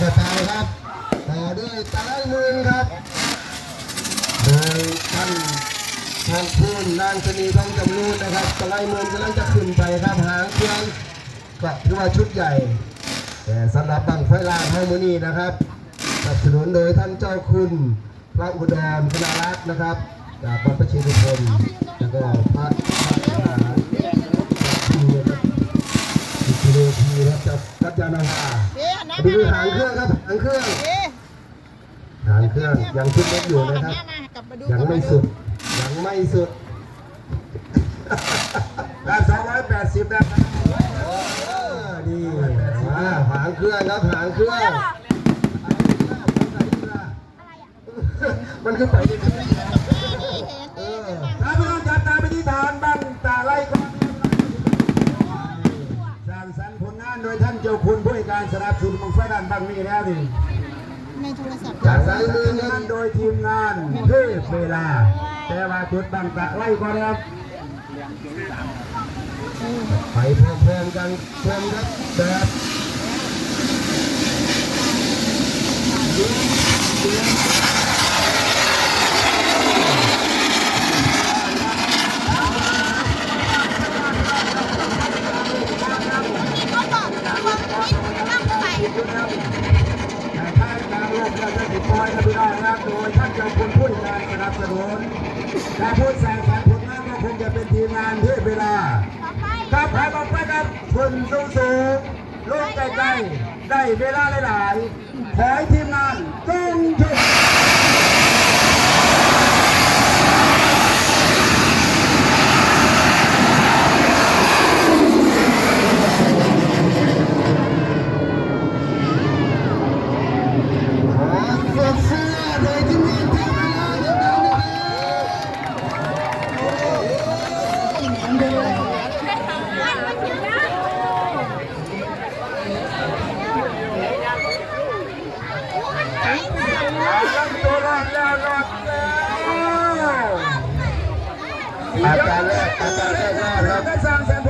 กระต่ายครับต่อด้วยตะลมืนครับโดยท่านทางพูนนางชนีทองจำนูนนะครับตะไลมืนกำลังจะขึ้นไปครับหางเครื่องก็ถือว่าชุดใหญ่ แต่สำหรับบังไฟล่างเฮามือนี้นะครับสนับสนุนโดยท่านเจ้าคุณพระอุดรพนารักษ์นะครับจากวัดพระเชตุพนแล้วก็พระ จับจากกัจจานาภาเอ๊ะอันนั้นดูหางเครื่องครับหางเครื่องหางเครื่องยังชุดเล็กอยู่นะครับยังไม่สุดยังไม่สุดด้านสองร้อยแปดสิบนะครับนี่มาหางเครื่องครับหางเครื่องมันขึ้นไป โดยท่านเจ้าคุณผู้ในการสนับสนุนมังไฟด้านบางนี้แล้วนี่ในโทรศัพท์จากซ้ายมือทำนะงานโดยทีมงานเทพเวลา แต่ว่าจุดบางตาไล่ก่อนนะครับไปพร้อมๆกันพร้อมครับ อยกันไม่ได้นะครับโดยท่านเจ้าคุณผู้ในการสนับสนุนแต่ผู้สงสรรผลงานก็คงจะเป็นทีมงานที่เวลาครับไปบอกไปครับคนสูงสูงลูกใกล้ๆได้เวลาหลายๆขอให้ทีมงานจงทุก ขอเสื้อเสื้อโดยที่มีเทพเวลาอย่างนั้นนะครับ ตัวรอดแล้วรอดแล้วอาการแรกอาการแรกรอดครับก็สร้างสรรค์ผ